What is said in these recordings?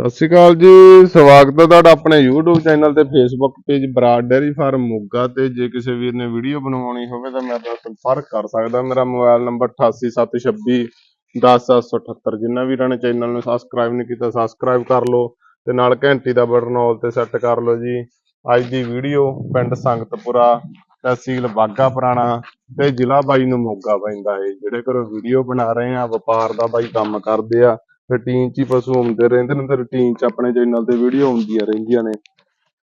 ਸਤਿ ਸ਼੍ਰੀ ਅਕਾਲ ਜੀ, ਸਵਾਗਤ ਹੈ ਤੁਹਾਡਾ ਆਪਣੇ YouTube ਚੈਨਲ ਤੇ Facebook page Brar dairy farm Moga ਤੇ। ਜੇ ਕਿਸੇ ਵੀਰ ਨੇ ਵੀਡੀਓ ਬਣਵਾਉਣੀ ਹੋਵੇ ਤਾਂ ਮੇਰੇ ਨਾਲ ਸੰਪਰਕ ਕਰ ਸਕਦਾ। ਮੇਰਾ ਮੋਬਾਈਲ ਨੰਬਰ 8876 10778 ਜਿੰਨਾ ਵੀਰਾਂ ਨੇ ਚੈਨਲ ਨੂੰ ਸਬਸਕ੍ਰਾਈਬ ਨਹੀਂ ਕੀਤਾ ਸਬਸਕ੍ਰਾਈਬ ਕਰ ਲਓ ਤੇ ਨਾਲ ਘੰਟੀ ਦਾ ਬਟਨ ਆਲ ਤੇ ਸੈੱਟ ਕਰ ਲਓ ਜੀ। ਅੱਜ ਦੀ ਵੀਡੀਓ ਪਿੰਡ ਸੰਗਤਪੁਰਾ ਤਹਿਸੀਲ ਬਾਗਾ ਪੁਰਾਣਾ ਤੇ ਜ਼ਿਲ੍ਹਾ ਬਾਈ ਨੂੰ ਮੋਗਾ ਪੈਂਦਾ ਹੈ। ਜਿਹੜੇ ਘਰੋਂ ਵੀਡੀਓ ਬਣਾ ਰਹੇ ਆ, ਵਪਾਰ ਦਾ ਬਾਈ ਕੰਮ ਕਰਦੇ ਆ। ਰੂਟੀਨ 'ਚ ਹੀ ਪਸ਼ੂ ਆਉਂਦੇ ਰਹਿੰਦੇ ਨੇ, ਤੇ ਰੂਟੀਨ 'ਚ ਆਪਣੇ ਚੈਨਲ ਤੇ ਵੀਡੀਓ ਆਉਂਦੀਆਂ ਰਹਿੰਦੀਆਂ ਨੇ।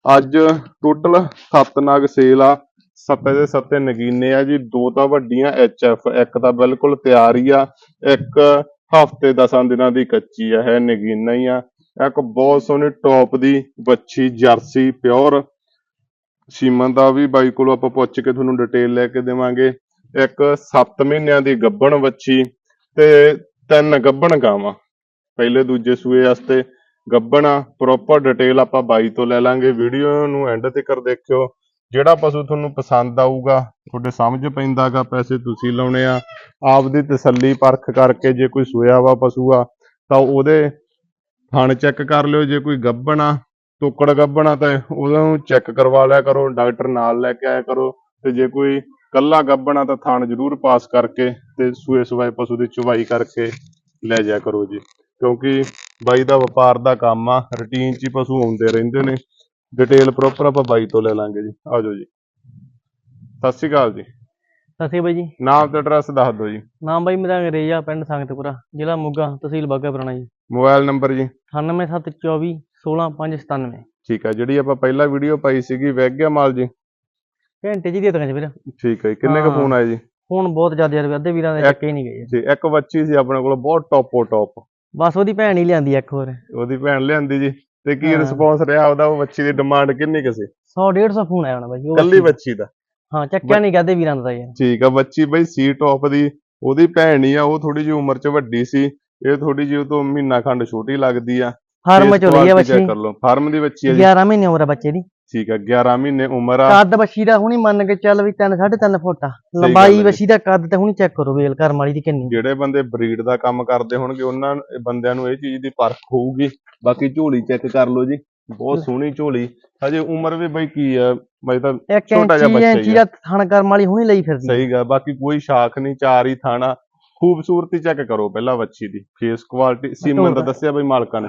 ਅੱਜ ਟੋਟਲ 7 ਨਾਗ ਸੇਲ ਆ, ਸੱਤੇ ਦੇ ਸੱਤੇ ਨਗੀਨੇ ਆ ਜੀ, ਦੋ ਤਾਂ ਵੱਡੀਆਂ ਐਫ ਇੱਕ ਤਾਂ ਬਿਲਕੁਲ ਤਿਆਰ ਹੀ ਆ, ਇੱਕ ਹਫ਼ਤੇ ਦਸਾਂ ਦਿਨਾਂ ਦੀ ਕੱਚੀ ਆ ਹੈ ਨਗੀਨਾ ਹੀ ਆ। ਇੱਕ ਬਹੁਤ ਸੋਹਣੀ ਟੌਪ ਦੀ ਵੱਛੀ, ਜਰਸੀ ਪਿਓਰ ਸੀਮਨ ਦਾ ਵੀ ਬਾਈ ਕੋਲੋਂ ਆਪਾਂ ਪੁੱਛ ਕੇ ਤੁਹਾਨੂੰ ਡਿਟੇਲ ਲੈ ਕੇ ਦੇਵਾਂਗੇ। ਇੱਕ 7 ਮਹੀਨਿਆਂ ਦੀ ਗੱਭਣ ਵੱਛੀ ਤੇ ਤਿੰਨ ਗੱਭਣ ਗਾਵਾਂ। ਪਹਿਲੇ ਦੂਜੇ ਸੂਏ ਵਾਸਤੇ ਗੱਭਣਾ ਪ੍ਰੋਪਰ ਡਿਟੇਲ ਆਪਾਂ ਬਾਈ ਤੋਂ ਲੈ ਲਾਂਗੇ। ਵੀਡੀਓ ਨੂੰ ਐਂਡ ਤੱਕ ਦੇਖਿਓ। ਜਿਹੜਾ ਪਸ਼ੂ ਤੁਹਾਨੂੰ ਪਸੰਦ ਆਊਗਾ, ਤੁਹਾਡੇ ਸਮਝ ਪੈਂਦਾਗਾ ਪੈਸੇ ਤੁਸੀਂ ਲਾਉਣੇ ਆ। ਆਪਦੀ ਤਸੱਲੀ ਪਰਖ ਕਰਕੇ ਜੇ ਕੋਈ ਸੋਇਆ ਵਾ ਪਸ਼ੂ ਆ, ਤਾਂ ਉਹਦੇ ਥਣ ਚੈੱਕ ਕਰ ਲਿਓ। ਜੇ ਕੋਈ ਗੱਭਣਾ ਟੋਕੜ ਗੱਭਣਾ ਤਾਂ ਉਹਨੂੰ ਚੈੱਕ ਕਰਵਾ ਲਿਆ ਕਰੋ। ਡਾਕਟਰ ਨਾਲ ਲੈ ਕੇ ਆਇਆ ਕਰੋ। ਤੇ ਜੇ ਕੋਈ ਕੱਲਾ ਗੱਭਣਾ ਤਾਂ ਥਣ ਜ਼ਰੂਰ ਪਾਸ ਕਰਕੇ ਤੇ ਸੂਏ ਸਵਾਏ ਪਸ਼ੂ ਦੀ ਚੁਵਾਈ ਕਰਕੇ ਲੈ ਜਾਇਆ ਕਰੋ ਜੀ। ਕਿਉਂਕਿ ਬਾਈ ਦਾ ਵਪਾਰ ਦਾ ਕੰਮ ਆ ਰੂਟੀਨ 'ਚ ਹੀ ਪਸ਼ੂ ਆਉਂਦੇ ਰਹਿੰਦੇ ਨੇ। ਡਿਟੇਲ ਪ੍ਰੋਪਰ ਆਪਾਂ ਬਾਈ ਤੋਂ ਲੈ ਲਾਂਗੇ ਜੀ। ਆਜੋ ਜੀ। ਸਤਿ ਸ਼੍ਰੀ ਅਕਾਲ ਜੀ। ਸਤਿ ਸ਼੍ਰੀ ਅਕਾਲ ਜੀ। ਨਾਮ ਤੇ ਐਡਰੈਸ ਦੱਸ ਦਿਓ ਜੀ। ਨਾਮ ਬਾਈ ਮੇਰਾ ਅੰਗਰੇਜ਼ਾ ਪਿੰਡ ਸੰਗਤਪੁਰਾ ਜ਼ਿਲ੍ਹਾ ਮੋਗਾ ਤਹਿਸੀਲ ਬਾਗਾ ਪੁਰਾਣਾ ਜੀ। ਮੋਬਾਈਲ ਨੰਬਰ ਜੀ। 98724 16597 ਠੀਕ ਆ ਜਿਹੜੀ ਆਪਾਂ ਪਹਿਲਾਂ ਵੀਡੀਓ ਪਾਈ ਸੀਗੀ ਵੈਗ ਗਿਆ ਮਾਲ ਜੀ। ਘੰਟੇ ਜੀ ਦੇ ਤਕਾਂ ਵੀਰ। ਠੀਕ ਹੈ ਜੀ ਕਿੰਨੇ ਕੁ। ਫੋਨ ਆਏ ਜੀ? ਹੁਣ ਬਹੁਤ ਜ਼ਿਆਦਾ ਯਾਰ ਅੱਧੇ ਵੀਰਾਂ ਦੇ ਚੱਕੇ ਹੀ ਨਹੀਂ ਗਏ। ਜੀ ਇੱਕ ਬੱਚੀ ਸੀ ਆਪਣੇ ਕੋਲ ਬਹੁਤ ਟੌਪੋ ਟੌਪ ਬਸ ਉਹਦੀ ਭੈਣ ਹੀ ਲਿਆਂਦੀ ਇੱਕ ਹੋਰ। ਉਹਦੀ ਭੈਣ ਲਿਆਂਦੀ ਜੀ। ਤੇ ਕੀ। ਰਿਸਪੌਂਸ ਰਿਹਾ ਉਹਦਾ? ਉਹ ਬੱਚੀ ਦੀ ਡਿਮਾਂਡ ਕਿੰਨੀ ਕੁ ਸੀ? 100 150 ਫੋਨ ਆਇਆ ਹੋਣਾ ਬਾਈ ਕੱਲੀ ਬੱਚੀ- ਦਾ। ਹਾਂ ਚੱਕਿਆ ਨਹੀਂ ਕਹਦੇ ਵੀਰਾਂ ਦਾ ਯਾਰ। ਠੀਕ ਆ ਬੱਚੀ ਬਈ ਸੀ ਟੌਪ ਦੀ। ਉਹਦੀ ਭੈਣ ਹੀ ਆ ਉਹ ਥੋੜੀ ਜਿਹੀ ਉਮਰ 'ਚ ਵੱਡੀ ਸੀ। ਇਹ ਥੋੜੀ ਜਿਹੀ ਉਹ ਤੋਂ ਮਹੀਨਾ ਖੰਡ ਛੋਟੀ ਲੱਗਦੀ ਆ। ਫਾਰਮ ਚ ਹੋਈ ਆ ਬੱਚੀ check ਕਰ ਲਓ। ਫਾਰਮ ਦੀ ਬੱਚੀ ਆ ਜੀ। 11 ਮਹੀਨੇ ਉਮਰ ਆ ਬੱਚੇ ਦੀ। ਠੀਕ ਆ 11 ਮਹੀਨੇ ਉਮਰ ਆ। ਕੱਦ ਬੱਚੀ ਦਾ ਹੁਣੀ ਮੰਨ ਕੇ ਚੱਲ ਵੀ 3 3.5 ਫੁੱਟ ਆ। ਲੰਬਾਈ। ਬੱਚੀ ਦਾ ਕੱਦ ਤੇ ਹੁਣੀ ਚੈੱਕ ਕਰੋ ਵੇਲ ਕਰਮ ਵਾਲੀ ਦੀ ਕਿੰਨੀ। ਜਿਹੜੇ ਬੰਦੇ ਬਰੀਡ ਦਾ ਕੰਮ ਕਰਦੇ ਹੋਣਗੇ ਉਹਨਾਂ ਬੰਦਿਆਂ ਨੂੰ ਇਹ ਚੀਜ਼ ਦੀ ਪਰਖ ਹੋਊਗੀ। ਬਾਕੀ ਝੋਲੀ ਚੈੱਕ ਕਰ ਲਓ ਜੀ। ਬਹੁਤ ਸੋਹਣੀ ਝੋਲੀ। ਹਜੇ ਉਮਰ ਵੀ ਬਈ ਕੀ ਆ ਬਈ ਤਾਂ ਛੋਟਾ ਜਿਹਾ ਬੱਚਾ ਹੀ ਆ। ਥਣ ਕਰਮ ਵਾਲੀ ਹੁਣੀ ਲਈ ਫਿਰਦੀ। ਸਹੀ ਗਾ ਬਾਕੀ ਕੋਈ ਸ਼ਾਖ ਨਹੀਂ ਚਾਰ ਹੀ ਥਾਣਾ। ਖੂਬਸੂਰਤੀ ਚੈੱਕ ਕਰੋ ਪਹਿਲਾਂ ਵੱਛੀ ਦੀ। ਫੇਸ ਕੁਆਲਿਟੀ ਸੀਮਨ ਦਾ। ਦੱਸਿਆ ਬਈ ਮਾਲਕਾਂ ਨੇ।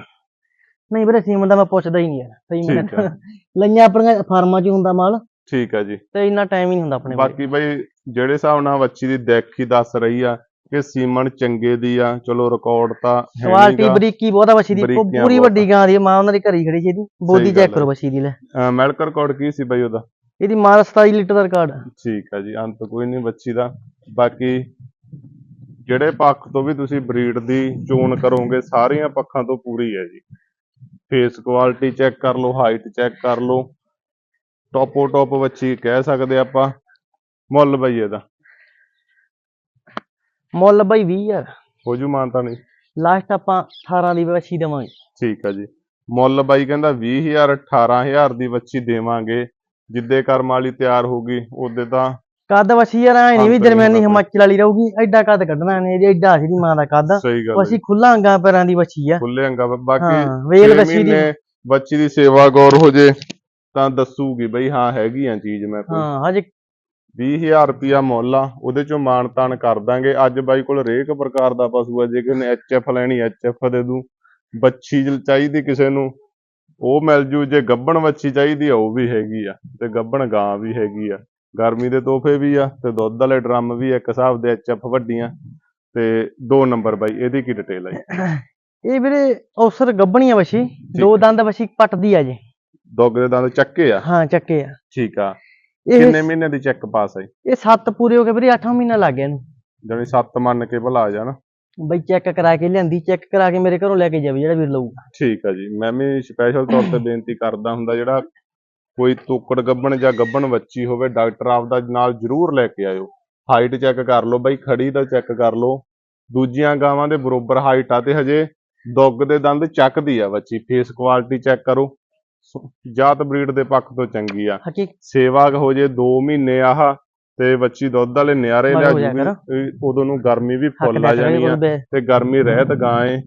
ਨਹੀਂ ਵੀਰੇ ਸੀਮਨ ਦਾ ਮੈਂ ਪੁੱਛਦਾ ਹੀ ਨਹੀਂ ਯਾਰ। ਸਹੀ ਮੈਂ ਠੀਕ ਆ। ਲਈਆਂ ਆਪਣੀਆਂ ਫਾਰਮਾਂ 'ਚ ਹੀ ਹੁੰਦਾ ਮਾਲ। ਠੀਕ ਆ ਜੀ। ਤੇ ਇੰਨਾ ਟਾਈਮ ਹੀ ਨਹੀਂ ਹੁੰਦਾ ਆਪਣੇ ਕੋਲ। ਬਾਕੀ ਬਈ ਜਿਹੜੇ ਹਿਸਾਬ ਨਾਲ ਵੱਛੀ ਦੀ ਦਿੱਖ ਹੀ ਦੱਸ ਰਹੀ ਆ ਕਿ ਸੀਮਨ ਚੰਗੇ ਦੀ ਆ ਚਲੋ ਰਿਕਾਰਡ ਤਾਂ ਹੈ ਕੁਆਲਿਟੀ ਨੀਗਾ। ਬਰੀਕੀ ਬਹੁਤ ਆ ਬੱਚੀ ਦੀ ਬਰੀਕੀਆਂ ਪੂਰੀ ਬਹੁਤ ਵੱਡੀ ਗਾਂ ਦੀ ਆ, ਮਾਂ ਉਹਨਾਂ ਦੀ ਘਰੀ ਖੜੀ ਸੀ ਇਹਦੀ। ਬੋਦੀ ਚੈੱਕ ਕਰੋ। ਬੱਚੀ ਦੀ ਲੈ। ਅਹ ਰਿਕਾਰਡ ਕੀ ਸੀ ਬਈ ਉਹਦਾ? ਇਹਦੀ ਮਾਂ ਦਾ 27 ਲੀਟਰ ਦਾ ਰਿਕਾਰਡ ਠੀਕ ਆ ਜੀ ਅੰਤ ਕੋਈ ਨਹੀਂ ਬੱਚੀ ਦਾ। ਬਾਕੀ ਜਿਹੜੇ ਪੱਖ ਤੋਂ ਵੀ ਤੁਸੀਂ ਬਰੀਡ ਦੀ ਚੋਣ ਕਰੋਗੇ ਸਾਰੀਆਂ ਪੱਖਾਂ ਤੋਂ ਪੂਰੀ ਹੈ ਜੀ। ਫੇਸ ਕੁਆਲਿਟੀ ਚੈੱਕ ਕਰ ਲਓ ਹਾਈਟ ਚੈੱਕ ਕਰ ਲਓ। ਟੋਪੋ ਟੋਪ ਬੱਚੀ ਕਹਿ ਸਕਦੇ ਆਪਾਂ। ਮੁੱਲ ਬਈ ਇਹਦਾ। ਮੁੱਲ ਬਾਈ 20 ਯਾਰ ਹੋ ਜੂ ਮਾਨਤਾ ਨਹੀਂ। ਲਾਸਟ ਆਪਾਂ 18 ਦੀ ਬੱਚੀ ਦੇਵਾਂਗੇ। ਠੀਕ ਆ ਜੀ। ਮੁੱਲ ਬਾਈ ਕਹਿੰਦਾ 20000 18000 ਦੀ ਬੱਚੀ ਦੇਵਾਂਗੇ। ਜਿੱਦੇ ਕਰਮ ਵਾਲੀ ਤਿਆਰ ਹੋਊਗੀ ਉਹਦੇ ਤਾਂ ਕੱਦ ਬੱਚੀ ਯਾਰ ਐ ਨਹੀਂ ਵੀ ਹੁੰਦਾ ਹਿਮਾਚਲ ਵਾਲੀ ਰਹੂਗੀ ਐਡਾ ਕੱਦ ਕੱਢਣਾ ਨੇ ਇਹਦੀ ਐਡਾ ਸੀ ਦੀ ਮਾਂ ਦਾ ਕੱਦ। ਬੱਚੀ ਖੁੱਲਾ ਅੰਗਾਂ ਪੈਰਾਂ ਦੀ ਬੱਚੀ ਆ। ਖੁੱਲੇ ਅੰਗਾ ਬਾਕੀ ਵੇਲ ਬੱਚੀ ਦੀ। ਬੱਚੀ ਦੀ ਸੇਵਾ ਗੌਰ ਹੋ ਜੇ ਤਾਂ ਦੱਸੂਗੀ ਬਈ ਹਾਂ ਹੈਗੀ ਆ ਚੀਜ਼ ਮੈਂ ਕੋਈ। ਹਾਂ ਹਜੇ 20000 ਰੁਪਿਆ ਮੁੱਲ ਆ ਉਹਦੇ ਚੋਂ ਮਾਣ ਤਾਣ ਕਰ ਦਾਂਗੇ। ਅੱਜ ਬਾਈ ਕੋਲ ਹਰੇਕ ਪ੍ਰਕਾਰ ਦਾ ਪਸ਼ੂ ਆ ਜੇ ਕਿਸੇ ਨੇ ਐਚਐਫ ਲੈਣੀ ਐਚਐਫ ਦੇ ਦੂੰ। ਬੱਚੀ ਜੇ ਚਾਹੀਦੀ ਕਿਸੇ ਨੂੰ ਉਹ ਮਿਲ ਜੂ। ਜੇ ਗੱਬਣ ਬੱਚੀ ਚਾਹੀਦੀ ਆ ਉਹ ਵੀ ਹੈਗੀ ਆ। ਤੇ ਗੱਬਣ ਗਾਂ ਵੀ ਹੈਗੀ ਆ। ਗਰਮੀ ਦੇ ਤੋਹਫੇ ਵੀ ਆ ਤੇ ਦੁੱਧ ਵਾਲੇ ਡਰਮ ਵੀ ਆ, ਇੱਕ ਹਿਸਾਬ ਦੇ ਐਚਐਫ ਵੱਡੀਆਂ ਤੇ ਦੋ ਨੰਬਰ ਬਾਈ ਇਹਦੀ ਕੀ ਡਿਟੇਲ ਆ ਜੀ? ਇਹ ਵੀਰੇ ਔਸਰ ਗੱਬਣੀ ਆ ਬੱਚੀ ਦੋ ਦੰਦ ਬੱਚੀ ਪੱਟਦੀ ਆ ਜੇ। ਦੁੱਗ ਦੇ ਦੰਦ ਚੱਕੇ ਆ? ਹਾਂ ਚੱਕੇ ਆ। ਠੀਕ ਆ। ਕਿੰਨੇ ਮਹੀਨੇ ਦੀ ਚੈੱਕ ਪਾਸ ਆਈ ਇਹ ਸੱਤ ਪੂਰੇ ਹੋ ਗਏ ਵੀਰੇ 8 ਮਹੀਨਾ ਲੱਗ ਗਿਆ ਇਹਨੂੰ। ਜਾਣੀ 7 ਮੰਨ ਕੇ ਭਲਾ ਆ ਜਾਣ। ਬਈ ਚੈੱਕ ਕਰਾ ਕੇ ਲਿਆਂਦੀ ਚੈੱਕ ਕਰਾ ਕੇ ਮੇਰੇ ਘਰੋਂ ਲੈ ਕੇ ਜਾਵੇ ਜਿਹੜਾ ਵੀਰ ਲਊਗਾ। ਠੀਕ ਆ ਜੀ ਮੈਂ ਵੀ ਸਪੈਸ਼ਲ ਤੌਰ ਤੇ ਬੇਨਤੀ ਕਰਦਾ ਹੁੰਦਾ ਜਿਹੜਾ ਕੋਈ ਤੋਕੜ ਗੱਬਣ ਜਾਂ ਗੱਬਣ ਬੱਚੀ ਹੋਵੇ ਡਾਕਟਰ ਆਪਦਾ ਨਾਲ ਜ਼ਰੂਰ ਲੈ ਕੇ ਆਇਓ। ਹਾਈਟ ਚੈੱਕ ਕਰ ਲਓ ਬਾਈ ਖੜੀ ਦਾ ਚੈੱਕ ਕਰ ਲਓ। ਦੂਜੀਆਂ ਗਾਵਾਂ ਦੇ ਬਰੋਬਰ ਹਾਈਟ ਆ ਤੇ ਹਜੇ ਦੁੱਗ ਦੇ ਦੰਦ ਚੱਕਦੀ ਆ ਬੱਚੀ ਫੇਸ ਕੁਆਲਿਟੀ ਚੈੱਕ ਕਰੋ। ਜਾਤ ਬਰੀਡ ਦੇ ਪੱਖ ਤੋਂ ਚੰਗੀ ਆ। ਸੇਵਾ ਹੋ ਜੇ 2 ਮਹੀਨੇ ਆਹ ਤੇ ਬੱਚੀ ਦੁੱਧ ਵਾਲੇ ਨਿਆਰੇ ਲਿਆ। ਜੂਗੀ ਉਦੋਂ ਨੂੰ ਗਰਮੀ ਵੀ ਫੁੱਲ ਆ ਦਾ ਜਾਣੀ ਆ ਤੇ ਗਰਮੀ ਰਹਿਤ ਗਾਂ ਏ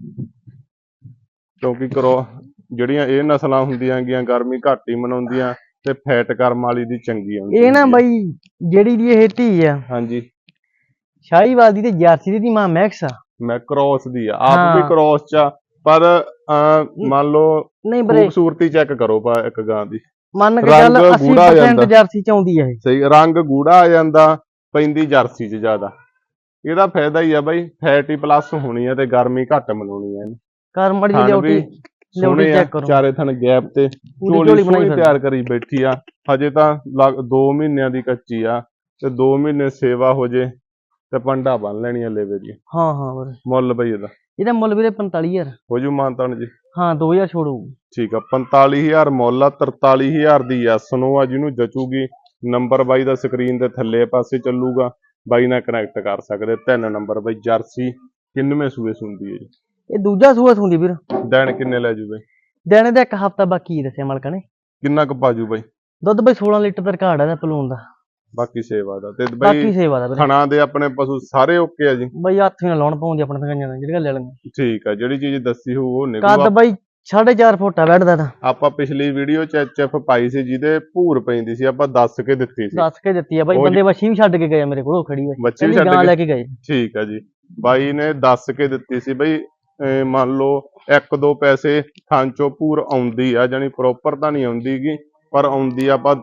ਕਿਉਂਕਿ ਕਰੋ ਜਿਹੜੀਆਂ ਇਹ ਨਸਲਾਂ ਹੁੰਦੀਆਂ ਗੀਆਂ ਗਰਮੀ ਘੱਟ ਹੀ ਮਨਾਉਂਦੀਆਂ ਤੇ ਫੈਟ ਕਰਮ ਵਾਲੀ ਦੀ ਚੰਗੀ ਆਉਂਦੀ ਇਹ ਨਾ ਹੁੰਦੀ। ਬਾਈ ਜਿਹੜੀ ਦੀ ਇਹ ਧੀ ਆ। ਹਾਂਜੀ। ਸ਼ਾਹੀਵਾਲ ਦੀ ਤੇ ਜਰਸੀ ਦੀ ਦੀ ਮਾਂ ਮੈਕਸ ਆ। ਮੈਂ ਕ੍ਰੋਸ ਦੀ ਆ। ਆਪ ਵੀ। ਕ੍ਰੋਸ ਚ ਆ, ਪਰ ਅਹ, ਮੰਨ ਲਓ ਨਹੀਂ ਬਰੇ ਖੂਬਸੂਰਤੀ ਚੈੱਕ ਕਰੋ ਪਾ ਇੱਕ ਗਾਂ ਦੀ। ਮੰਨ ਕੇ ਰੰਗ ਚੱਲ ਗੂੜਾ ਆ 80% ਜਾਂਦਾ। ਜਰਸੀ ਚ ਆਉਂਦੀ ਆ ਇਹ। ਸਹੀ ਰੰਗ ਗੂੜਾ ਆ ਜਾਂਦਾ ਪੈਂਦੀ ਜਰਸੀ ਚ ਜ਼ਿਆਦਾ। ਇਹਦਾ ਫਾਇਦਾ ਹੀ ਆ ਬਾਈ ਫੈਟ ਹੀ ਪਲੱਸ ਹੋਣੀ ਆ ਤੇ ਗਰਮੀ ਘੱਟ ਮਨਾਉਣੀ ਆ ਇਹਨੇ। ਕਰ ਮੜੀ ਥਣ ਲਿਓਟੀ ਵੀ ਲਿਓਟੀ ਸੋਹਣੇ ਆ ਚਾਰੇ ਥਣ ਗੈਪ ਤੇ। ਝੋਲੀ ਸੋਹਣੀ। ਤਿਆਰ ਕਰੀ ਬੈਠੀ ਆ। ਹਜੇ ਤਾਂ 2 ਮਹੀਨਿਆਂ ਦੀ ਕੱਚੀ ਆ ਤੇ 2 ਮਹੀਨੇ ਸੇਵਾ ਹੋ ਜੇ ਤੇ ਪੰਡਾ ਬੰਨ ਲੈਣੀ ਆ ਲੇਵੇ ਦੀ। ਹਾਂ ਹਾਂ ਬਰੇ ਮੁੱਲ ਬਈ ਇਹਦਾ। ਇਹਦਾ ਮੁੱਲ ਵੀਰੇ 45000 ਹੋ ਜੂ ਮਾਨਤਾਨ ਜੀ। ਹਾਂ 2000 ਛੋੜੂ ਠੀਕ ਆ 45000 ਮੁੱਲ ਆ 43000 ਦੀ ਐਸ ਨੂੰ ਆ ਜਿਹਨੂੰ ਜਚੂਗੀ ਨੰਬਰ ਬਾਈ ਦਾ ਸਕਰੀਨ ਦੇ ਥੱਲੇ ਪਾਸੇ ਚੱਲੂਗਾ। ਬਾਈ ਨਾਲ ਕਨੈਕਟ ਕਰ ਸਕਦੇ ਤਿੰਨ ਨੰਬਰ ਬਾਈ ਜਰਸੀ ਕਿੰਨਵੇਂ ਸੂਏ ਸੁੰਦੀ ਹੈ ਜੀ। ਇਹ ਦੂਜਾ ਸੂਆ ਹੁੰਦੀ ਵੀਰ। ਦਿਨ ਕਿੰਨੇ ਲੈ ਜੂ ਬਾਈ? ਦਿਨ ਦਾ ਇੱਕ ਹਫਤਾ ਬਾਕੀ ਦੱਸਿਆ ਮਲਕਾ ਨੇ। ਕਿੰਨਾ ਕੁ ਪਾਜੂ ਬਾਈ? ਦੁੱਧ ਬਈ 16 ਲੀਟਰ ਦਾ ਰਿਕਾਰਡ ਹੈ ਪਲੂਨ ਦਾ। ਬਾਕੀ ਸੇਵਾ ਦਾ ਤੇ ਬਾਕੀ ਬਾਈ ਸੇਵਾ ਦਾ ਵੀਰੇ। ਥਣਾ ਦੇ ਆਪਣੇ ਪਸ਼ੂ ਸਾਰੇ ਓਕੇ ਆ ਜੀ? ਬਈ ਹੱਥ ਨਾਲ ਲਾਉਣ ਪਾਉਂਦੇ ਆਪਣੇ ਤੰਗਾਂ ਨਾਲ ਜਿਹੜੀਆਂ ਲੈ ਲੈਣਗੇ ਠੀਕ ਆ ਜਿਹੜੀ ਚੀਜ਼ ਦੱਸੀ ਹੋਊ ਉਹ ਕੱਦ ਨਿਕਲੂ ਬਈ 4.5 ਫੁੱਟ ਆ ਬੈਠਦਾ ਤਾਂ। ਆਪਾਂ ਪਿਛਲੀ ਵੀਡੀਓ ਚ ਐਚਐਫ ਪਾਈ ਸੀ ਜਿਹਦੇ ਭੂਰ ਪੈਂਦੀ ਸੀ ਆਪਾਂ ਦੱਸ ਕੇ ਦਿੱਤੀ ਸੀ। ਦੱਸ ਕੇ ਦਿੱਤੀ ਆ ਬਈ ਉਹ ਬੰਦੇ ਵਸ਼ੀ ਵੀ ਛੱਡ ਕੇ ਗਏ ਆ ਮੇਰੇ ਕੋਲ ਉਹ ਖੜੀ ਹੋਈ ਬੱਚੇ ਵੀ ਛੱਡ ਗਾਂ ਲੈ ਕੇ ਗਏ। ਠੀਕ ਆ ਜੀ। ਬਾਈ ਨੇ ਦੱਸ ਕੇ ਦਿੱਤੀ ਸੀ ਬਈ ਮੰਨ ਲਓ ਇੱਕ ਦੋ ਪੈਸੇ ਥਾਂ ਚੋਂ ਭੂਰ ਆਉਂਦੀ ਆ ਜਾਨੀ ਪ੍ਰੋਪਰ ਤਾਂ ਨਹੀਂ ਆਉਂਦੀਗੀ ਪਰ ਆਉਂਦੀ ਆ ਆਪਾਂ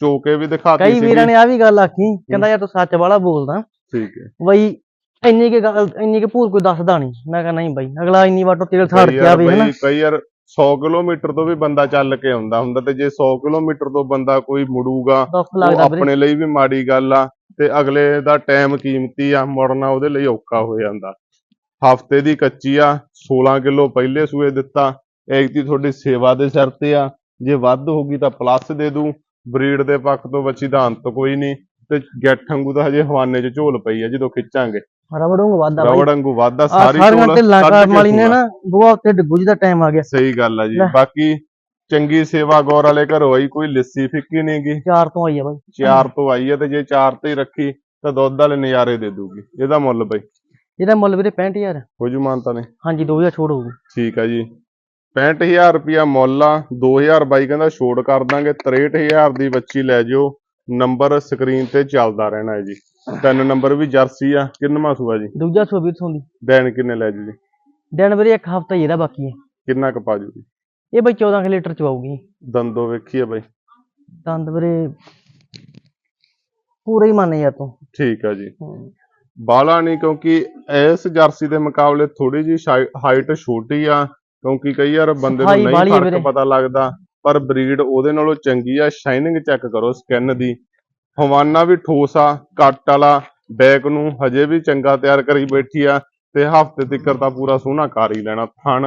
ਚੋਕੇ ਵੀ ਦਿਖਾਤੀ ਕਈ ਸੀ ਵੀਰਾਂ ਨੇ ਆ ਵੀ ਗੱਲ ਆਖੀ ਕਹਿੰਦਾ ਯਾਰ ਤੂੰ ਸੱਚ ਵਾਲਾ ਬੋਲਦਾ। ਠੀਕ ਹੈ। ਬਈ ਇੰਨੀ ਕੇ ਗੱਲ ਇੰਨੀ ਕੇ ਭੂਰ ਕੋਈ ਦੱਸਦਾ ਨਹੀਂ। ਮੈਂ ਕਹਿੰਦਾ ਨਹੀਂ ਬਈ ਅਗਲਾ ਇੰਨੀ ਵਾਟੋ ਤੇਲ ਛੱਡ ਕਈ ਕੇ ਆਵੇ ਹਨਾ ਬਈ ਕਈ ਯਾਰ 100 ਕਿਲੋਮੀਟਰ ਤੋਂ ਵੀ ਬੰਦਾ ਚੱਲ ਕੇ ਆਉਂਦਾ ਹੁੰਦਾ ਤੇ ਜੇ 100 ਕਿਲੋਮੀਟਰ ਤੋਂ ਬੰਦਾ ਕੋਈ ਮੁੜੂਗਾ ਉਹ ਵੀਰੇ। ਆਪਣੇ ਲਈ ਵੀ ਮਾੜੀ ਗੱਲ ਆ ਤੇ ਅਗਲੇ ਦਾ ਟਾਈਮ ਕੀਮਤੀ ਆ ਮੁੜਨਾ ਉਹਦੇ ਲਈ ਔਖਾ ਹੋ ਜਾਂਦਾ। ਹਫ਼ਤੇ ਦੀ ਕੱਚੀ ਆ 16 ਕਿਲੋ ਪਹਿਲੇ ਸੂਏ ਦਿੱਤਾ ਐਕਤੀ ਤੁਹਾਡੀ ਸੇਵਾ ਦੇ ਸਿਰ ਤੇ ਆ। ਜੇ ਵੱਧ ਹੋਗੀ ਤਾਂ ਪਲੱਸ ਦੇ ਦੂੰ ਬਰੀਡ ਦੇ ਪੱਖ ਤੋਂ ਬੱਚੀ ਦਾ ਅੰਤ ਕੋਈ ਨਹੀਂ। ਤੇ ਗੱਠ ਵਾਂਗੂ ਤਾਂ ਹਜੇ ਹਵਾਨੇ 'ਚ ਝੋਲ ਪਈ ਆ ਜਦੋਂ ਖਿੱਚਾਂਗੇ। ਰਬੜੂੰਗ ਵਾਦਾ ਬਈ। ਰਵੜ ਵਾਂਗੂ ਵਾਧਾ ਆ ਸਾਰੀ ਝੋਲ ਕਾਰਨ ਕੇ ਵਾਲੀ ਨੇ। ਨਾ ਬੂਆ ਉੱਤੇ ਡਿੱਗੂ ਜੀ ਦਾ ਟਾਈਮ ਆ ਗਿਆ। ਸਹੀ ਗੱਲ ਆ ਜੀ। ਬਾਕੀ ਚੰਗੀ ਸੇਵਾ ਗੌਰ ਵਾਲੇ ਘਰੋਂ ਆਈ ਕੋਈ ਲੱਸੀ ਫਿੱਕੀ ਨਹੀਂਗੀ ਚਾਰ ਤੋਂ ਆਈ ਆ ਬਈ। ਚਾਰ ਤੋਂ ਆਈ ਹੈ ਤੇ ਜੇ ਚਾਰ ਤੇ ਹੀ ਰੱਖੀ ਤਾਂ ਦੁੱਧ ਵਾਲੇ ਨਜ਼ਾਰੇ ਦੇ ਦੂਗੀ ਇਹਦਾ ਮੁੱਲ ਬਈ। ਇਹਦਾ ਮੁੱਲ ਵੀਰੇ 65000 ਹੋ ਜੂ ਮਾਨਤਾ ਨੇ ਹਾਂਜੀ 2000 ਛੋੜ ਹੋਊਗੀ ਠੀਕ ਆ ਜੀ। 65000 ਰੁਪਿਆ ਮੁੱਲ ਆ 2000 ਬਾਈ ਕਹਿੰਦਾ ਛੋੜ ਕਰ ਦਾਂਗੇ 63000 ਦੀ ਬੱਚੀ ਲੈ ਜਿਓ। ਨੰਬਰ ਸਕਰੀਨ ਤੇ ਚੱਲਦਾ ਰਹਿਣਾ ਹੈ ਜੀ। ਤਿੰਨ ਨੰਬਰ ਵੀ ਜਰਸੀ ਆ ਕਿੰਨਵਾਂ ਸੂਆ ਜੀ? ਦੂਜਾ ਸੂਆ ਵੀਰ ਸੌਂਦੀ ਦਿਨ ਕਿੰਨੇ ਲੈ ਜੂ ਜੀ? ਦਿਨ ਵੀਰੇ ਇੱਕ ਹਫਤਾ ਹੀ ਇਹਦਾ ਬਾਕੀ ਹੈ। ਕਿੰਨਾ ਕੁ ਪਾ ਜੂ ਜੀ? ਇਹ ਬਈ 14 ਕੁ ਲੀਟਰ ਚਵਾਉਗੀ ਦੰਦੋ ਵੇਖੀਏ ਬਾਈ। ਦੰਦ ਵੀਰੇ ਪੂਰਾ ਹੀ ਮੰਨ ਯਾਰ ਤੂੰ। ਠੀਕ ਆ ਜੀ। ਬਾਲਾ ਨਹੀਂ ਕਿਉਂਕਿ ਇਸ ਜਰਸੀ ਦੇ ਮੁਕਾਬਲੇ ਥੋੜੀ ਜੀ ਹਾਈਟ ਛੋਟੀ ਆ ਕਿਉਂਕਿ ਕਈ ਵਾਰ ਬੰਦੇ ਨੂੰ ਨਹੀਂ ਫ਼ਰਕ। ਪਤਾ ਲੱਗਦਾ ਪਰ ਬਰੀਡ ਉਹਦੇ ਨਾਲੋਂ ਚੰਗੀ ਆ ਸ਼ਾਈਨਿੰਗ ਚੈੱਕ ਕਰੋ ਸਕਿਨ ਦੀ। ਹਵਾਨਾ ਵੀ ਠੋਸ ਆ ਕੱਟ ਵਾਲਾ ਬੈਕ ਨੂੰ ਹਜੇ ਵੀ ਚੰਗਾ ਤਿਆਰ ਕਰੀ ਬੈਠੀ ਆ ਤੇ ਹਫ਼ਤੇ ਤੱਕ ਤਾਂ ਪੂਰਾ ਸੋਹਣਾ ਕਰ ਹੀ ਲੈਣਾ। ਥਣ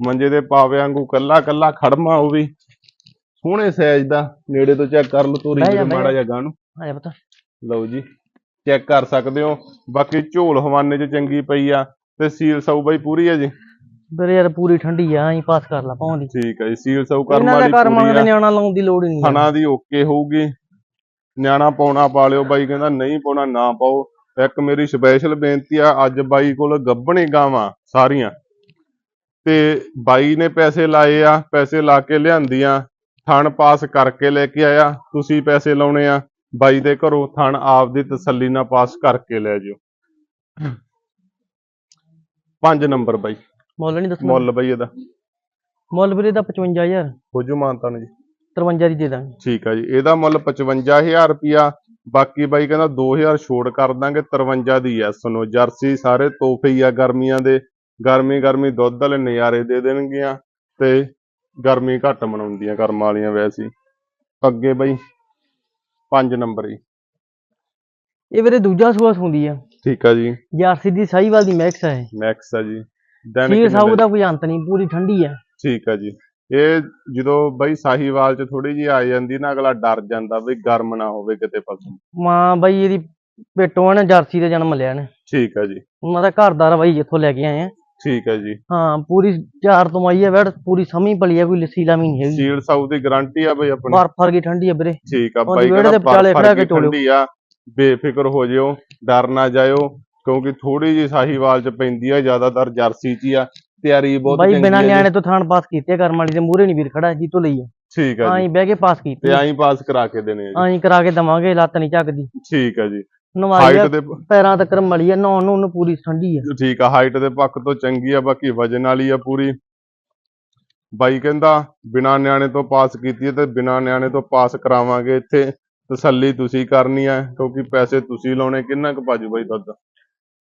ਮੰਜੇ ਦੇ ਪਾਵੇ ਵਾਂਗੂ ਕੱਲਾ ਕੱਲਾ ਖੜਮਾ ਉਹ ਵੀ। ਸੋਹਣੇ ਸਾਈਜ਼ ਦਾ ਨੇੜੇ ਤੋਂ ਚੈੱਕ ਕਰ ਲਓ ਤੋਰੀ ਮਾੜਾ। ਜਿਹਾ ਗਾਂ ਨੂੰ ਆ ਜਾ ਪਤਾ। ਲਓ ਜੀ। ਚੈੱਕ ਕਰ ਸਕਦੇ ਹੋ। ਬਾਕੀ ਝੋਲ ਹਵਾਨੇ 'ਚ ਚੰਗੀ ਪਈ ਆ ਤੇ ਸੀਲ ਸੌ ਬਾਈ ਪੂਰੀ ਆ ਜੀ? ਵੀਰੇ ਯਾਰ ਪੂਰੀ ਠੰਡੀ ਆ ਅਸੀਂ ਪਾਸ ਕਰ ਲਾ ਪਾਉਂਦੀ ਠੀਕ ਆ ਜੀ ਸੀਲ ਸੌ ਕਰਮ ਇਹਨਾਂ ਦਾ ਵਾਲੀ ਕਰਮ ਪੂਰੀ ਵਾਲੇ ਆ ਨਿਆਣਾ ਲਾਉਣ ਦੀ ਲੋੜ ਹੀ ਨਹੀਂ ਥਣਾ ਦੀ ਓਕੇ ਹੋਊਗੀ। ਨਿਆਣਾ ਪਾਉਣਾ ਪਾ ਲਿਓ ਬਾਈ ਕਹਿੰਦਾ ਨਹੀਂ ਪਾਉਣਾ ਨਾ ਪਾਓ। ਇੱਕ ਮੇਰੀ ਸਪੈਸ਼ਲ ਬੇਨਤੀ ਆ ਅੱਜ ਬਾਈ ਕੋਲ ਗੱਭਣੀ ਗਾਵਾਂ ਸਾਰੀਆਂ। ਤੇ ਬਾਈ ਨੇ ਪੈਸੇ ਲਾਏ ਆ ਪੈਸੇ ਲਾ ਕੇ ਲਿਆਂਦੀਆਂ। ਥਣ ਪਾਸ ਕਰਕੇ ਲੈ ਕੇ ਆਇਆ ਤੁਸੀਂ ਪੈਸੇ ਲਾਉਣੇ ਆ। ਬਾਈ ਦੇ ਘਰੋਂ ਥਣ ਆਪਦੀ ਤਸੱਲੀ ਨਾਲ ਪਾਸ ਕਰਕੇ ਲੈ ਜਿਓ। ਪੰਜ ਨੰਬਰ ਬਾਈ। ਮੁੱਲ ਨਹੀਂ ਦੱਸਣਾ। ਮੁੱਲ ਬਾਈ ਇਹਦਾ। ਮੁੱਲ ਵੀਰੇ ਦਾ 55000 ਹੋ ਜੂ ਮਾਨਤਾ ਨੇ ਜੀ। 53 ਦੀ ਦੇ ਦਾਂਗੇ। ਠੀਕ ਆ ਜੀ। ਇਹਦਾ ਮੁੱਲ 55000 ਰੁਪਿਆ ਬਾਕੀ ਬਾਈ ਕਹਿੰਦਾ 2000 ਛੋੜ ਕਰ ਦਾਂਗੇ 53 ਦੀ ਐ। ਸੁਣੋ ਜਰਸੀ ਸਾਰੇ ਤੋਹਫੇ ਹੀ ਆ ਗਰਮੀਆਂ ਦੇ। ਗਰਮੀ ਗਰਮੀ ਦੁੱਧ ਵਾਲੇ ਨਜ਼ਾਰੇ ਦੇ ਦੇਣਗੀਆਂ ਤੇ ਗਰਮੀ ਘੱਟ ਮਨਾਉਂਦੀਆਂ ਕਰਮ ਵਾਲੀਆਂ ਵੈਸੇ। ਅੱਗੇ ਬਾਈ। 5 ਨੰਬਰ ਜੀ। ਇਹ ਵੀਰੇ ਦੂਜਾ ਸੂਆ ਹੁੰਦੀ ਆ। ਠੀਕ ਆ ਜੀ। ਜਰਸੀ ਦੀ ਸਾਈਵਾਲ ਦੀ ਮੈਕਸ ਹੈ ਮੈਕਸ ਆ ਜੀ। ਦਿਨ ਸੀਰ ਸਾਊ ਦਾ ਕੋਈ ਅੰਤ ਨਹੀਂ ਪੂਰੀ ਠੰਡੀ ਆ। ਠੀਕ ਆ ਜੀ। ਇਹ ਜਦੋਂ ਬਾਈ ਸਾਹੀਵਾਲ ਚ ਥੋੜੀ ਜੀ ਆ ਜਾਂਦੀ ਨਾ ਅਗਲਾ ਡਰ ਜਾਂਦਾ ਵੀ ਗਰਮ ਨਾ ਹੋਵੇ ਕਿਤੇ ਪਸ਼ੂ। ਮਾਂ ਬਈ ਇਹਦੀ ਪੇਟੋਂ ਨੇ ਜਰਸੀ ਦੇ ਜਨਮ ਲਿਆ ਨੇ ਠੀਕ ਆ ਜੀ। ਉਹਨਾਂ ਦਾ ਘਰਦਾਰ ਬਈ ਜਿੱਥੋਂ ਲੈ ਕੇ ਆਏ ਆ। ਠੀਕ ਆ ਜੀ। ਹਾਂ ਪੂਰੀ ਚਾਰ ਤੋਂ ਆਈ ਆ ਬੈਠ ਪੂਰੀ ਸਮੀ ਪਲੀ ਆ ਕੋਈ ਲੱਸੀ ਲਾਮੀ ਨਹੀਂ ਹੈਗੀ। ਸੀਲ ਸਾਊ ਦੀ ਗਾਰੰਟੀ ਆ ਬਈ ਆਪਣੀ। ਬਰਫ ਵਰਗੀ ਠੰਡੀ ਆ ਵੀਰੇ। ਠੀਕ ਆ ਬਾਈ ਕਹਿੰਦਾ ਦੇ ਵਿਚਾਲੇ ਬਰਫ ਖੜਾ ਕੇ। ਠੰਡੀ ਆ। ਬੇਫਿਕਰ ਹੋ ਜਿਓ ਡਰ ਨਾ ਜਾਇਓ ਕਿਉਂਕਿ ਥੋੜੀ ਜੀ ਸਾਹੀਵਾਲ ਚ ਪੈਂਦੀ ਆ ਜ਼ਿਆਦਾਤਰ ਜਰਸੀ ਚ ਹੀ ਆ। ਤਿਆਰੀ ਬਹੁਤ ਬਾਈ ਬਿਨਾਂ ਹੈ। ਨਿਆਣੇ ਤੋਂ ਥਾਣ ਪਾਸ ਕੀਤੇ ਕਰਮ ਵਾਲੀ ਦੇ ਮੂਹਰੇ ਨਹੀਂ ਵੀਰ ਖੜਾ ਜੀ ਤੋਂ ਲਈ ਆ। ਠੀਕ ਹੈ ਆਈ ਜੀ। ਬਹਿ ਕੇ ਪਾਸ ਤੇ ਕੀਤੇ ਐਂ ਪਾਸ ਕਰਾ ਕੇ ਦੇਣੇ ਆ ਜੀ। ਆਈ ਕਰਾ ਕੇ ਦਵਾਂਗੇ ਲੱਤ ਨਹੀਂ ਝੱਕਦੀ। ਠੀਕ ਹੈ ਜੀ। ਨਵਾਈ ਆ, ਹਾਈਟ ਦੇ ਪੈਰਾਂ ਤੱਕ ਮਲੀ ਆ ਨੌਣ ਨੂੰ ਪੂਰੀ ਠੰਡੀ ਆ। ਠੀਕ ਆ ਹਾਈਟ ਦੇ ਪੱਖ ਤੋਂ ਚੰਗੀ ਆ ਬਾਕੀ ਵਜਨ ਵਾਲੀ ਆ ਪੂਰੀ। ਬਾਈ ਕਹਿੰਦਾ ਬਿਨਾਂ ਨਿਆਣੇ ਤੋਂ ਪਾਸ ਕੀਤੀ ਹੈ ਤੇ ਬਿਨਾਂ ਨਿਆਣੇ ਤੋਂ ਪਾਸ ਕਰਾਵਾਂਗੇ ਇੱਥੇ। ਤਸੱਲੀ ਤੁਸੀਂ ਕਰਨੀ ਆ ਕਿਉਂਕਿ ਪੈਸੇ ਤੁਸੀਂ ਲਾਉਣੇ ਕਿੰਨਾ ਕੁ ਭਾਜੂ ਬਾਈ ਦੁੱਧ?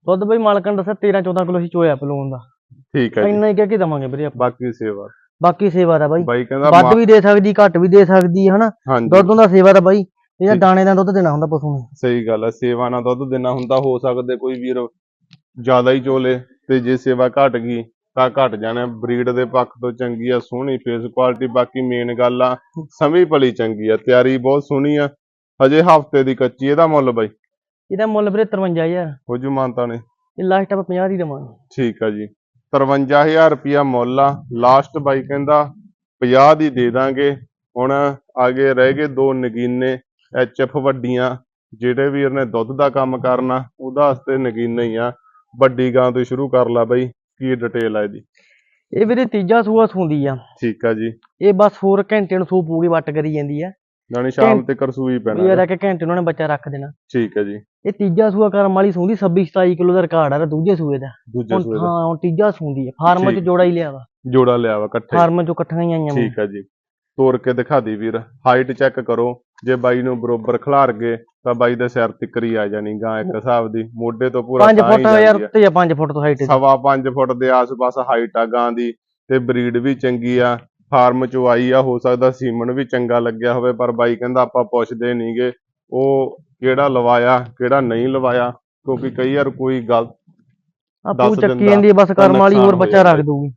ਦੁੱਧ ਬਈ ਮਾਲਕਣ ਦੱਸਿਆ 13 14 ਕਿਲੋ ਅਸੀਂ ਚੋਇਆ ਪਲੂਨ ਦਾ। ਠੀਕ ਹੈ ਜੀ। ਇੰਨਾ ਹੀ ਕਹਿ ਕੇ ਦਵਾਂਗੇ ਵੀਰੇ ਆਪਾਂ। ਬਾਕੀ ਸੇਵਾ। ਬਾਕੀ ਸੇਵਾ ਦਾ ਬਾਈ। ਬਾਈ ਕਹਿੰਦਾ ਵੱਧ ਮਾ- ਵੀ ਦੇ ਸਕਦੀ ਘੱਟ ਵੀ ਦੇ ਸਕਦੀ ਹੈ ਹਨਾ? ਹਾਂਜੀ। ਦੁੱਧ ਦਾ ਸੇਵਾ ਦਾ ਬਾਈ। ਇਹਦਾ। ਦਾਣੇ ਦਾ ਦੁੱਧ ਦੇਣਾ ਹੁੰਦਾ ਪਸ਼ੂ ਨੂੰ। ਸਹੀ ਗੱਲ ਹੈ ਸੇਵਾ ਨਾਲ ਦੁੱਧ ਦੇਣਾ ਹੁੰਦਾ ਹੋ ਸਕਦੇ ਕੋਈ ਵੀਰ ਜ਼ਿਆਦਾ ਹੀ ਚੋਲੇ ਤੇ ਜੇ ਸੇਵਾ ਘਟ ਗਈ ਤਾਂ ਘਟ ਜਾਣਾ ਬਰੀਡ ਦੇ ਪੱਖ ਤੋਂ ਚੰਗੀ ਆ ਸੋਹਣੀ ਫੇਸ ਕੁਆਲਿਟੀ ਬਾਕੀ ਮੇਨ ਗੱਲ ਆ ਸਮੀ ਭਲੀ ਚੰਗੀ ਆ ਤਿਆਰੀ ਬਹੁਤ ਸੋਹਣੀ ਆ ਹਜੇ ਹਫ਼ਤੇ ਦੀ ਕੱਚੀ ਇਹਦਾ ਮੁੱਲ ਬਾਈ? ਇਹਦਾ ਮੁੱਲ ਵੀਰੇ 53000 ਹੋ ਜੂ ਮਾਨਤਾ ਨੇ। ਇਹ ਲਾਸਟ ਆਪਾਂ 50 ਦੀ ਦਵਾਂਗੇ। ਠੀਕ ਆ ਜੀ 53000 ਰੁਪਿਆ ਮੁੱਲ ਆ ਲਾਸਟ ਬਾਈ ਕਹਿੰਦਾ 50 ਦੀ ਦੇ ਦਾਂਗੇ ਹੁਣ ਆਗੇ ਰਹਿ ਗਏ ਦੋ ਨਗੀਨੇ ਐਚਐਫ ਵੱਡੀਆਂ ਜਿਹੜੇ ਵੀਰ ਨੇ ਦੁੱਧ ਦਾ ਕੰਮ ਕਰਨਾ ਉਹਦਾ ਵਾਸਤੇ ਨਗੀਨੇ ਹੀ ਆ। ਵੱਡੀ ਗਾਂ ਤੋਂ ਸ਼ੁਰੂ ਕਰ ਲਾ ਬਾਈ ਕੀ ਡਿਟੇਲ ਆ ਇਹਦੀ। ਇਹ ਵੀਰੇ ਤੀਜਾ ਸੂਆ ਸੂੰਦੀ ਆ। ਠੀਕ ਆ ਜੀ। ਇਹ ਬਸ ਹੋਰ ਘੰਟੇ ਨੂੰ ਸੂਪ ਪੂਗੀ ਵੱਟ ਕਰੀ ਜਾਂਦੀ ਆ। ਨਾਲੇ ਸ਼ਾਮ ਤੇ ਕਰਸੂਈ ਪੈਣਾ ਇਹ ਕੇ ਘੰਟੇ ਨੂੰ ਉਹਨੇ ਬੱਚਾ ਰੱਖ ਦੇਣਾ। ਠੀਕ ਹੈ ਜੀ। ਇਹ ਤੀਜਾ ਸੂਆ ਕਰਮ ਵਾਲੀ ਸੂੰਦੀ 26 27 ਕਿਲੋ ਦਾ ਰਿਕਾਰਡ ਆ ਦੂਜੇ ਸੂਏ ਦਾ। ਦੂਜੇ ਸੂਏ ਦਾ। ਹਾਂ ਹੁਣ ਤੀਜਾ ਸੂੰਦੀ ਆ। ਫਾਰਮ ਚ। ਜੋੜਾ ਹੀ ਲਿਆ ਵਾ। ਜੋੜਾ ਲਿਆ ਵਾ ਇਕੱਠੇ। ਫਾਰਮ ਚੋਂ ਇਕੱਠੀਆਂ ਹੀ ਆਈਆਂ ਠੀਕ ਆ ਜੀ। ਤੋੜ ਕੇ ਦਿਖਾ ਦੀ ਵੀਰ। ਹਾਈਟ ਚੈੱਕ ਕਰੋ। ਜੇ ਬਾਈ ਨੂੰ ਬਰੋਬਰ ਖਿਲਾਰ ਗਏ ਤਾਂ ਬਾਈ ਦੇ ਸਿਰ ਤਿੱਕਰੀ ਆ ਜਾਣੀ ਗਾਂ ਇੱਕ ਹਿਸਾਬ ਦੀ। ਮੋਢੇ ਤੋਂ ਪੂਰਾ 5 ਤਾਂ ਹੀ ਫੁੱਟ ਯਾਰ ਆ। 5 ਫੁੱਟ ਤੋਂ ਹਾਈਟ ਸਵਾ 5 ਫੁੱਟ ਦੇ ਆਸ-ਪਾਸ ਹਾਈਟ ਆ ਗਾਂ ਦੀ ਤੇ ਬਰੀਡ ਵੀ ਚੰਗੀ ਆ। ਫਾਰਮ ਚੋਂ ਆਈ ਆ ਹੋ ਸਕਦਾ ਸੀਮਨ ਵੀ ਚੰਗਾ ਲੱਗਿਆ ਹੋਵੇ ਪਰ ਬਾਈ ਕਹਿੰਦਾ ਆਪਾਂ ਪੁੱਛਦੇ ਨਹੀਂਗੇ ਉਹ ਕਿਹੜਾ ਲਵਾਇਆ ਕਿਹੜਾ ਨਹੀਂ ਲਵਾਇਆ ਕਿਉਂਕਿ ਕਈ ਵਾਰ ਕੋਈ ਗੱਲ ਆਪੂ ਚੱਕੀ ਜਾਂਦੀ ਬਸ ਤਾਂ ਕਰਮ ਵਾਲੀ ਹੋਰ ਹੋ ਬੱਚਾ ਰੱਖ। ਦੂਗੀ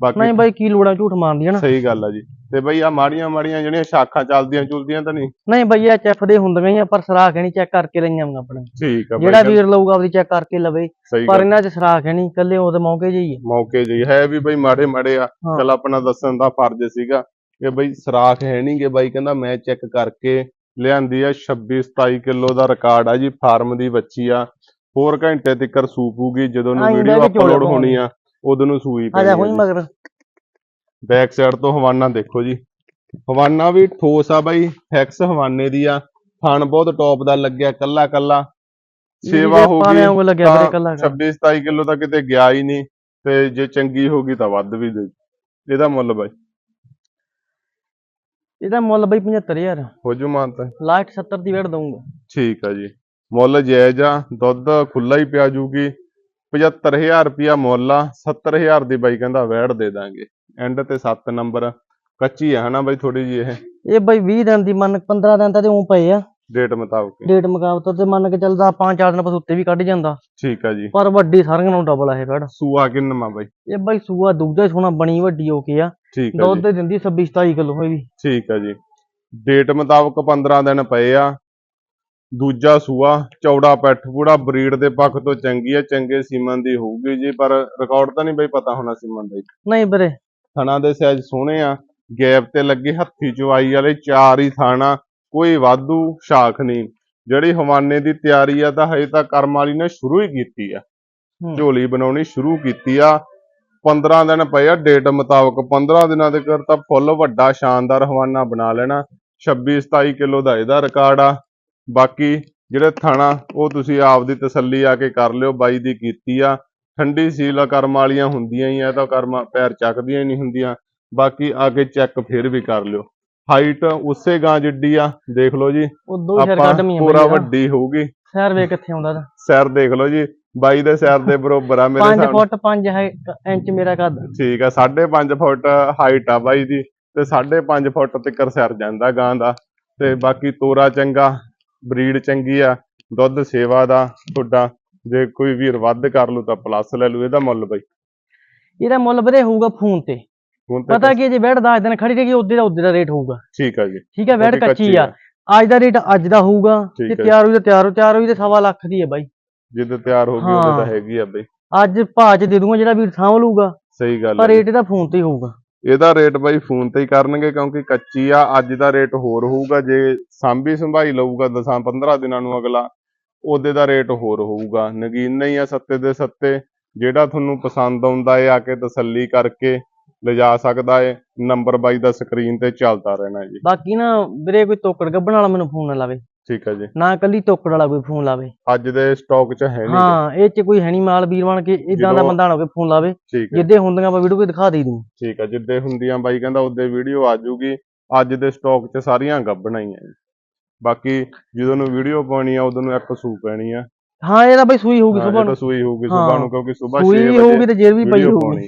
ਬਾਕੀ ਨਹੀਂ ਬਾਈ ਕੀ ਲੋੜਾਂ ਝੂਠ ਮਾਰਦੀ ਆ ਨਾ? ਸਹੀ ਗੱਲ ਆ ਜੀ। ਤੇ ਬਈ ਆ ਮਾੜੀਆਂ ਮਾੜੀਆਂ ਜਿਹੜੀਆਂ ਸ਼ਾਖਾਂ ਚੱਲਦੀਆਂ ਚੁਲਦੀਆਂ ਤਾਂ ਨਹੀਂ? ਨਹੀਂ ਬਈ ਇਹ ਚੈਫ ਦੇ ਹੁੰਦੀਆਂ ਹੀ ਆ ਪਰ ਸਰਾਖ ਨਹੀਂ ਚੈੱਕ ਕਰਕੇ ਲਈਆਂ ਵਾਂ ਆਪਣੇ। ਠੀਕ ਆ ਜਿਹੜਾ ਵੀਰ ਲਊਗਾ ਆਪਦੀ ਚੈੱਕ ਕਰਕੇ ਲਵੇ। ਪਰ ਇਹਨਾਂ 'ਚ ਸਰਾਖ ਨਹੀਂ ਕੱਲੇ ਉਹਦੇ ਮੌਕੇ ਜਿਹੀ ਹੈ ਮੌਕੇ ਜੀ ਹੈ ਵੀ ਬਈ ਮਾੜੇ ਮਾੜੇ ਆ। ਚਲ ਆਪਣਾ ਦੱਸਣ ਦਾ ਫਰਜ਼ ਸੀਗਾ ਕਿ ਬਈ ਸਰਾਖ ਹੈ ਨਹੀਂਗੇ ਬਾਈ ਕਹਿੰਦਾ ਮੈਂ ਚੈੱਕ ਕਰਕੇ ਲਿਆਂਦੀ ਆ। 26 27 ਕਿਲੋ ਦਾ ਰਿਕਾਰਡ ਆ ਜੀ ਫਾਰਮ ਦੀ ਬੱਚੀ ਆ। 4 ਘੰਟੇ ਤੱਕ ਸੂਪੂਗੀ ਜਦੋਂ ਨੂੰ ਵੀਡੀਓ ਕੇ ਅਪਲੋਡ ਹੋਣੀ ਆ। ਉਦੋਂ ਨੂੰ ਸੂਈ ਆ ਜਾ ਹੋਈ ਮਗਰ। ਬੈਕ ਸਾਈਡ ਤੋਂ ਹਵਾਨਾ ਦੇਖੋ ਜੀ। ਹਵਾਨਾ ਵੀ ਠੋਸ ਆ ਬਾਈ ਫੈਕਸ ਹਵਾਨੇ ਦੀ ਆ। ਥਣ ਬਹੁਤ ਟੌਪ ਦਾ ਲੱਗਿਆ ਕੱਲਾ ਕੱਲਾ। ਸੇਵਾ ਹੋ ਗਈ ਵਾਂਗੂ ਲੱਗਿਆ ਵੀਰੇ ਕੱਲਾ 26 27 ਕਿਲੋ ਤਾਂ ਕਿਤੇ ਗਿਆ ਹੀ ਨਹੀਂ। ਤੇ ਜੇ ਚੰਗੀ ਹੋ ਗਈ ਤਾਂ ਵੱਧ ਵੀ ਦੇ। ਇਹਦਾ ਮੁੱਲ ਬਾਈ। ਇਹਦਾ ਮੁੱਲ ਬਈ 75000 ਹੋ ਜੂ ਮਾਨਤਾ। ਲਾਸਟ 70 ਦੀ ਵੇੜ ਦਊਂਗਾ। ਠੀਕ ਆ ਜੀ। ਮੁੱਲ ਜਾਇਜ਼ ਆ ਦੁੱਧ ਖੁੱਲਾ ਹੀ ਪਿਆ ਜੂਗੀ। 75000 ਰੁਪਿਆ ਮੁੱਲ ਆ 70000 ਦੀ ਬਾਈ ਕਹਿੰਦਾ ਵੈੜ ਦੇ ਦਾਂਗੇ। ਐਂਡ ਤੇ 7 ਨੰਬਰ ਕੱਚੀ ਆ ਹਨਾ ਬਾਈ ਥੋੜੀ ਜੀ ਇਹ? ਇਹ ਬਈ 20 ਦਿਨ ਦੀ ਮੰਨ 15 ਦਿਨ ਤਾਂ ਤੇ ਉਂ ਪਏ ਆ। ਡੇਟ ਮੁਤਾਬਕ। ਡੇਟ ਮੁਕਾਬਲੇ ਤੇ ਮੰਨ ਕੇ ਚੱਲਦਾ ਪੰਜ ਚਾਰ ਦਿਨ ਬਸ ਉੱਤੇ ਵੀ ਕੱਢ ਜਾਂਦਾ। ਠੀਕ ਆ ਜੀ। ਪਰ ਵੱਡੀ ਸਾਰੀਆਂ ਨਾਲੋਂ ਡਬਲ ਆ ਇਹ ਵੇੜ। ਸੂਆ ਕਿੰਨਾ ਬਾਈ? ਇਹ ਬਈ ਸੂਆ ਦੂਜਾ ਹੀ ਸੋਹਣਾ ਬਣੀ ਵੱਡੀ ਹੋ ਕੇ ਆ। ਠੀਕ ਆ ਦੁੱਧ ਦੇ ਦਿੰਦੀ 26 27 ਕਿਲੋ ਇਹ ਵੀ। ਠੀਕ ਆ ਜੀ। ਡੇਟ ਮੁਤਾਬਕ 15 ਦਿਨ ਪਏ ਆ। ਦੂਜਾ ਸੂਆ ਚੌੜਾ ਪੈਠ ਪੂੜਾ ਬਰੀਡ ਦੇ ਪੱਖ ਤੋਂ ਚੰਗੀ ਆ ਚੰਗੇ ਸੀਮਨ ਦੀ ਹੋਊਗੀ ਜੀ ਪਰ ਰਿਕਾਰਡ ਤਾਂ ਨਹੀਂ ਬਈ ਪਤਾ ਹੋਣਾ ਸੀਮਨ ਦਾ। ਨਹੀਂ ਵੀਰੇ। ਥਣਾ ਦੇ ਸਾਈਜ਼ ਸੋਹਣੇ ਆ ਗੈਪ ਤੇ ਲੱਗੇ ਹੱਥੀ ਚੁਆਈ ਵਾਲੇ ਚਾਰ ਹੀ ਥਾਣਾ ਕੋਈ ਵਾਧੂ ਸ਼ਾਖ ਨਹੀਂ। ਜਿਹੜੀ ਹਵਾਨੇ ਦੀ ਤਿਆਰੀ ਆ ਤਾਂ ਹਜੇ ਤਾਂ ਕਰਮ ਵਾਲੀ ਨੇ ਸ਼ੁਰੂ ਹੀ ਕੀਤੀ ਆ। ਹੂੰ। ਝੋਲੀ ਬਣਾਉਣੀ ਸ਼ੁਰੂ ਕੀਤੀ ਆ। 15 ਦਿਨ ਪਏ ਆ ਡੇਟ ਮੁਤਾਬਕ 15 ਦਿਨਾਂ ਦੇ ਕਰ ਤਾਂ ਫੁੱਲ ਵੱਡਾ ਸ਼ਾਨਦਾਰ ਹਵਾਨਾ ਬਣਾ ਲੈਣਾ। 26 27 ਕਿਲੋ ਦਾ ਇਹਦਾ ਰਿਕਾਰਡ ਆ। ਬਾਕੀ ਜਿਹੜੇ ਥਾਣਾ ਉਹ ਤੁਸੀਂ ਆਪ ਦੀ ਤਸੱਲੀ ਆ ਕੇ ਕਰ ਲਿਓ ਬਾਈ ਦੀ ਕੀਤੀ ਆ। ਠੰਡੀ ਸੀਲ ਕਰਮ ਵਾਲੀਆਂ ਹੁੰਦੀਆਂ ਹੀ ਆ ਤਾਂ ਕਰਮ ਪੈਰ ਚੱਕਦੀਆਂ ਹੀ ਨਹੀਂ ਹੁੰਦੀਆਂ। ਬਾਕੀ ਆ ਕੇ ਚੈੱਕ ਫਿਰ ਵੀ ਕਰ ਲਿਓ। ਹਾਈਟ ਉਸੇ ਗਾਂ ਜਿੱਡੀ ਆ ਦੇਖ ਲਓ ਜੀ। ਆਪਾਂ ਪੂਰਾ ਵੱਡੀ ਹੋਊਗੀ। ਸੈਰ ਵੇ ਕਿੱਥੇ ਆਉਂਦਾ ਦਾ ਸਿਰ ਦੇਖ ਲਓ ਜੀ ਬਾਈ ਦੇ ਸਿਰ ਦੇ ਬਰੋਬਰ ਆ ਮੇਰੇ 5 ਹਿਸਾਬ ਨਾਲ। ਫੁੱਟ 5 ਹੈ ਇੰਚ ਮੇਰਾ ਕੱਦ। ਠੀਕ ਆ 5.5 ਫੁੱਟ ਹਾਈਟ ਆ ਬਾਈ ਦੀ ਤੇ 5.5 ਫੁੱਟ ਤੱਕ ਸਿਰ ਜਾਂਦਾ ਗਾਂ ਦਾ। ਤੇ ਬਾਕੀ ਤੋਰਾ ਚੰਗਾ ਬਰੀਡ ਚੰਗੀ ਆ ਦੁੱਧ ਸੇਵਾ ਦਾ ਤੁਹਾਡਾ ਜੇ ਕੋਈ ਵੀਰ ਵੱਧ ਕਰ ਲੂ ਤਾਂ ਪਲੱਸ ਲੈ ਲੂ ਇਹਦਾ ਮੁੱਲ ਬਾਈ। ਇਹਦਾ ਮੁੱਲ ਵੀਰੇ ਹੋਊਗਾ ਫੋਨ ਤੇ। ਹੁਣ ਤੇ ਪਤਾ ਕੀ ਜੇ ਵੈੜ 10 ਦਿਨ ਖੜੀ ਰਹੇਗੀ ਉਹਦੇ ਦਾ ਉਹਦੇ ਦਾ ਰੇਟ ਹੋਊਗਾ। ਠੀਕ ਆ ਜੀ। ਠੀਕ ਵੈੜ ਕਿਉਂਕਿ ਕੱਚੀ ਆ। ਅੱਜ ਦਾ ਰੇਟ ਅੱਜ ਦਾ ਹੋਊਗਾ। ਤੇ। ਤਿਆਰ ਹੋਈ ਤਾਂ ਤਿਆਰ ਹੋ ਤਿਆਰ ਹੋਈ ਤੇ ਸਵਾ ਲੱਖ ਦੀ ਹੈ ਬਾਈ। ਜਿੱਦ ਤਿਆਰ ਹੋ ਗਈ। ਤਾਂ ਹੈਗੀ ਆ ਬਾਈ। ਅੱਜ ਭਾਅ ਚ ਦੇ ਦੂੰਗਾ ਜਿਹੜਾ ਵੀਰ ਸਾਂਭ ਲੂਗਾ ਸਹੀ ਗੱਲ ਪਰ ਆ। ਰੇਟ ਇਹਦਾ ਫੋਨ ਤੇ ਹੀ ਹੋਊਗਾ। ਇਹਦਾ ਰੇਟ ਬਾਈ ਫੋਨ ਤੇ ਹੀ ਕਰਨਗੇ ਕਿਉਂਕਿ ਕੱਚੀ ਆ, ਅੱਜ ਦਾ ਰੇਟ ਹੋਰ ਹੋਊਗਾ, ਜੇ ਸਾਂਭੀ ਸੰਭਾਈ ਲਊਗਾ ਦਸਾਂ 15 ਦਿਨਾਂ ਨੂੰ ਅਗਲਾ, ਉਹਦੇ ਦਾ ਰੇਟ ਹੋਰ ਹੋਊਗਾ। ਨਗੀਨ ਨਹੀਂ ਆ ਸੱਤੇ ਦੇ ਸੱਤੇ, ਜਿਹੜਾ ਤੁਹਾਨੂੰ ਪਸੰਦ ਆਉਂਦਾ ਏ, ਆ ਕੇ ਤਸੱਲੀ ਕਰਕੇ ਲਿਜਾ ਸਕਦਾ ਏ, ਨੰਬਰ ਬਾਈ ਦਾ ਸਕਰੀਨ ਤੇ ਚੱਲਦਾ ਰਹਿਣਾ ਜੀ। ਬਾਕੀ ਨਾ ਵੀਰੇ ਕੋਈ ਤੋਕੜ ਗੱਬਣ ਵਾਲਾ ਮੈਨੂੰ ਫੋਨ ਨਾ ਲਾਵੇ। ਠੀਕ ਹੈ ਜੀ। ਨਾ ਕੱਲੀ ਤੋਕੜ ਵਾਲਾ ਕੋਈ ਫੋਨ ਲਾਵੇ। ਅੱਜ ਦੇ ਸਟਾਕ 'ਚ ਹੈ ਨਹੀਂ ਹਾਂ ਇਹ ਚ ਕੋਈ ਹੈ ਨਹੀਂ ਮਾਲ ਵੀਰ ਬਣ ਕੇ ਇਦਾਂ ਦਾ ਬੰਦਾ ਨਾ ਕੋਈ ਫੋਨ ਲਾਵੇ। ਜਿੱਦੇ ਹੁੰਦੀਆਂ ਆਪਾਂ ਵੀਡੀਓ ਕੋਈ ਦਿਖਾ ਦੇਈ ਦੀ। ਠੀਕ ਹੈ ਜਿੱਦੇ ਹੁੰਦੀਆਂ ਬਾਈ ਕਹਿੰਦਾ ਉਹਦੇ ਵੀਡੀਓ ਆ ਜੂਗੀ। ਅੱਜ ਦੇ ਸਟਾਕ 'ਚ ਸਾਰੀਆਂ ਗੱਬਣਾ ਹੀ ਆ ਬਾਕੀ ਜਦੋਂ ਨੂੰ ਵੀਡੀਓ ਪਾਉਣੀ ਆ ਉਦੋਂ ਨੂੰ ਇੱਕ ਸੂ ਪੈਣੀ ਆ। ਹਾਂ ਇਹ ਤਾਂ ਬਈ ਸੂਈ ਹੋਊਗੀ ਇਹ ਨੂੰ। ਸੂਈ ਹੋਊਗੀ। ਸਵੇਰ ਨੂੰ ਕਿਉਂਕਿ ਸਵੇਰ 6 ਸੂਈ ਵਜੇ ਹੋਊਗੀ ਤੇ ਜੇਰ ਵੀ ਪਈ ਹੋਊਗੀ।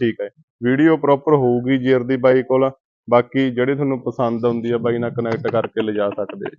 ਠੀਕ ਹੈ ਵੀਡੀਓ ਪ੍ਰੋਪਰ ਹੋਊਗੀ ਜੇਰ ਦੀ ਬਾਈ ਕੋਲ। ਬਾਕੀ ਜਿਹੜੀ ਤੁਹਾਨੂੰ ਪਸੰਦ ਆਉਂਦੀ ਆ ਬਾਈ ਨਾਲ ਕਨੈਕਟ ਕਰਕੇ ਲਿਜਾ ਸਕਦੇ